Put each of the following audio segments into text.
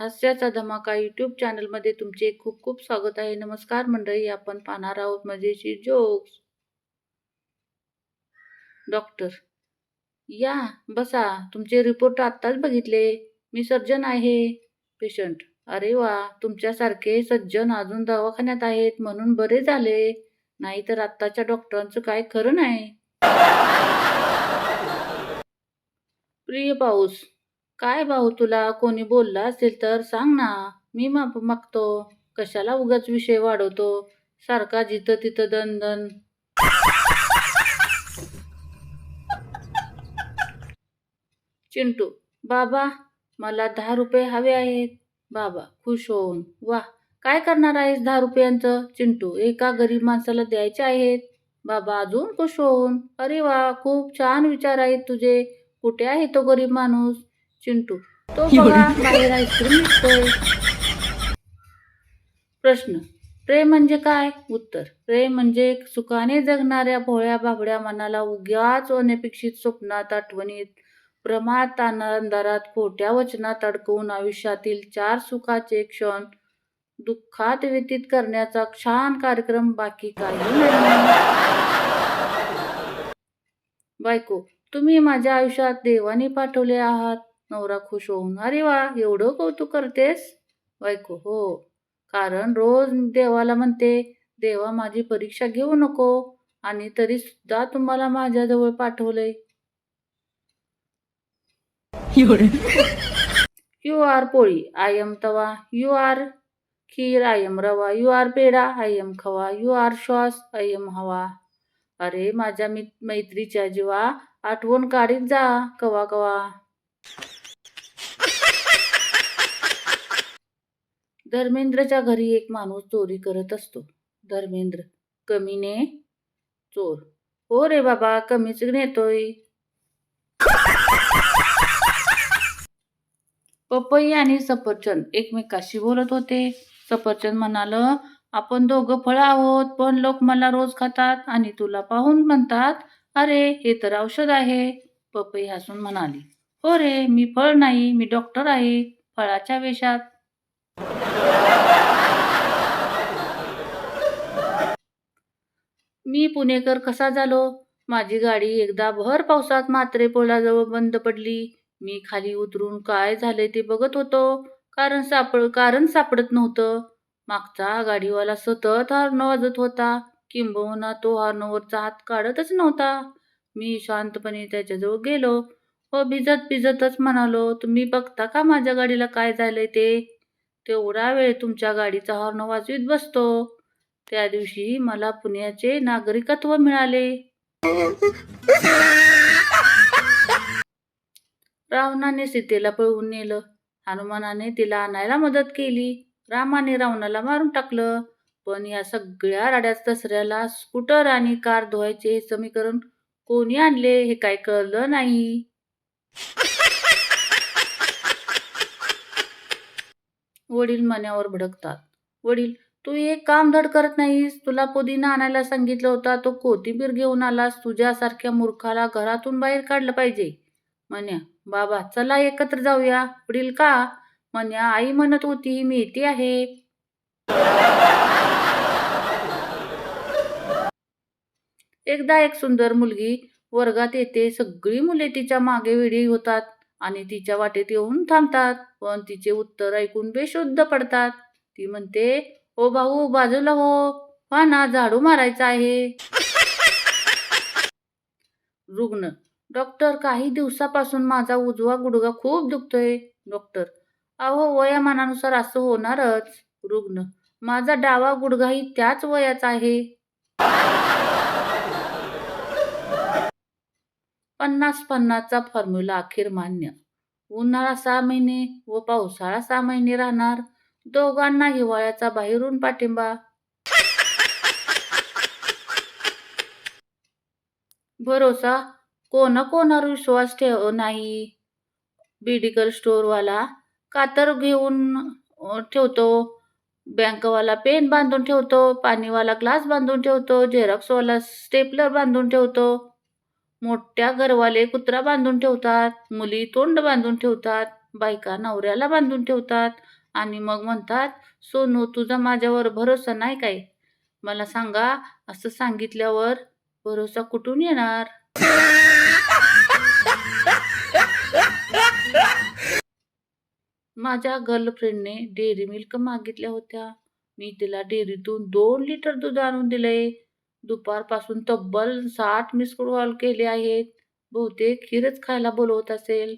हास्याचा धमाका यूट्यूब चॅनलमध्ये तुमचे खूप खूप स्वागत आहे. नमस्कार मंडळी आपण पाहणार आहोत मजेशीर जोक्स डॉक्टर या बसा तुमचे रिपोर्ट आत्ताच बघितले. मी सर्जन आहे. पेशंट अरे वा तुमच्यासारखे सज्जन अजून दवाखान्यात आहेत म्हणून बरे झाले. नाहीतर आत्ताच्या डॉक्टरांचं काय खरं नाही. प्रिय पाऊस काय भाऊ तुला कोणी बोलला असेल तर सांग ना. मी माप मागतो. कशाला उगाच विषय वाढवतो? सारखा जिथं तिथं दन दन. चिंटू बाबा मला दहा रुपये हवे आहेत. बाबा खुश होऊन. वा काय करणार आहेस दहा रुपयांचं? चिंटू एका गरीब माणसाला द्यायचे आहेत. बाबा अजून खुश होऊन. अरे वा खूप छान विचार आहेत तुझे. कुठे आहे तो गरीब माणूस? चिंटू. तो बघा बाहेर आईस्क्रीम विकतोय प्रश्न. प्रेम म्हणजे काय? उत्तर. प्रेम म्हणजे सुखाने जगणाऱ्या भोळ्या बाबड्या मनाला उग्याच अनपेक्षित स्वप्नात आठवणीत भ्रमात आनंदात खोट्या वचनात अडकवून आयुष्यातील चार सुखाचे क्षण दुःखात व्यतीत करण्याचा छान कार्यक्रम बाकी काही नाही. बायको तुम्ही माझ्या आयुष्यात देवाने पाठवले आहात. नवरा खुश होऊन अरे वा एवढं कौतुक करतेस? बायको हो. कारण रोज देवाला म्हणते देवा माझी परीक्षा घेऊ नको. आणि तरी सुद्धा तुम्हाला माझ्याजवळ पाठवलंय. यू आर पोळी आय एम तवा. यू आर खीर आय एम रवा. यू आर पेढा आय एम खवा. यू आर श्वास आय एम हवा. अरे माझ्या मित मैत्रीच्या जीवा आठवण काढीत जा कवा कवा धर्मेंद्रच्या घरी एक माणूस चोरी करत असतो. धर्मेंद्र कमीने चोर. हो रे बाबा कमीच नेतोय. पपई आणि सफरचंद एकमेकाशी बोलत होते. सफरचंद म्हणाल आपण दोघं फळं आहोत पण लोक मला रोज खातात आणि तुला पाहून म्हणतात अरे हे तर औषध आहे. पपई हसून म्हणाली हो रे मी फळ नाही मी डॉक्टर आहे फळाच्या वेशात. मी पुणेकर कसा झालो? माझी गाडी एकदा भर पावसात म्हात्रे पोळाजवळ बंद पडली. मी खाली उतरून काय झाले ते बघत होतो. कारण सापड कारण सापडत नव्हतं. मागचा गाडीवाला सतत हॉर्न वाजत होता. किंबहुना तो हॉर्नवरचा हात काढतच नव्हता. मी शांतपणे त्याच्याजवळ गेलो व भिजत भिजतच म्हणालो तुम्ही बघता का माझ्या गाडीला काय झालंय ते? तेवढा वेळ तुमच्या गाडीचा हॉर्न वाजवीत बसतो. त्या दिवशी मला पुण्याचे नागरिकत्व मिळाले. रावणाने सीतेला पळवून नेलं. हनुमानाने तिला आणायला मदत केली. रामाने रावणाला मारून टाकलं. पण या सगळ्या राड्यात दसऱ्याला स्कूटर आणि कार धुवायचे हे समीकरण कोणी आणले हे काय कळलं नाही. वडील मन्यावर भडकतात. वडील तू एक काम धड करत नाहीस. तुला पुदिना आणायला सांगितलं होता. तो कोथिंबीर घेऊन आलास. तुझ्यासारख्या मूर्खाला घरातून बाहेर काढलं पाहिजे. मन्या बाबा चला एकत्र जाऊया. वडील का? मन्या आई म्हणत होती मी येते आहे. एकदा एक सुंदर मुलगी वर्गात येते. सगळी मुले तिच्यामागे वेळी होतात. आणि तिच्या वाटेत येऊन थांबतात. पण तिचे उत्तर ऐकून बेशुद्ध पडतात. ती म्हणते ओ भाऊ बाजूला हो. पा ना झाडू मारायचा आहे. रुग्ण डॉक्टर काही दिवसापासून माझा उजवा गुडघा खूप दुखतोय. डॉक्टर अहो वयामानानुसार असं होणारच. रुग्ण माझा डावा गुडघाही त्याच वयाचा आहे. पन्नास पन्नासचा फॉर्म्युला अखेर मान्य. उन्हाळा सहा महिने व पावसाळा सहा महिने राहणार. दोघांना हिवाळ्याचा बाहेरून पाठिंबा. भरोसा? कोण कोणावर विश्वास ठेव नाही. मेडिकल स्टोअरवाला कातर घेऊन ठेवतो. बँकवाला पेन बांधून ठेवतो. पाणीवाला ग्लास बांधून ठेवतो. झेरॉक्सवाला स्टेपलर बांधून ठेवतो. मोठ्या घरवाले कुत्रा बांधून ठेवतात मुली तोंड बांधून ठेवतात बायका नवऱ्याला बांधून ठेवतात आणि मग म्हणतात सोनू तुझा माझ्यावर भरोसा नाही काय? मला सांगा असं सांगितल्यावर भरोसा कुठून येणार? माझ्या गर्लफ्रेंडने डेअरी मिल्क मागितल्या होत्या. मी तिला डेअरीतून दोन लिटर दूध आणून दिले दुपारपासून तब्बल साठ मिस कॉल केले आहेत. बहुतेक खीरच खायला बोलवत असेल.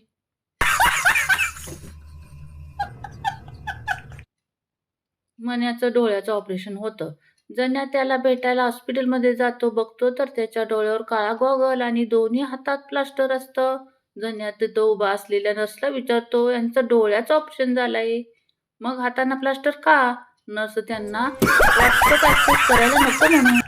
मन्याचं डोळ्याचं ऑपरेशन होतं. जण्या त्याला भेटायला हॉस्पिटलमध्ये जातो बघतो तर त्याच्या डोळ्यावर काळा गॉगल आणि दोन्ही हातात प्लास्टर असतं. जण्या तिथं उभा असलेल्या नर्सला विचारतो यांचं डोळ्याचं ऑपरेशन झालंय? मग हाताना प्लास्टर का? नर्स त्यांना करायला नको म्हणून.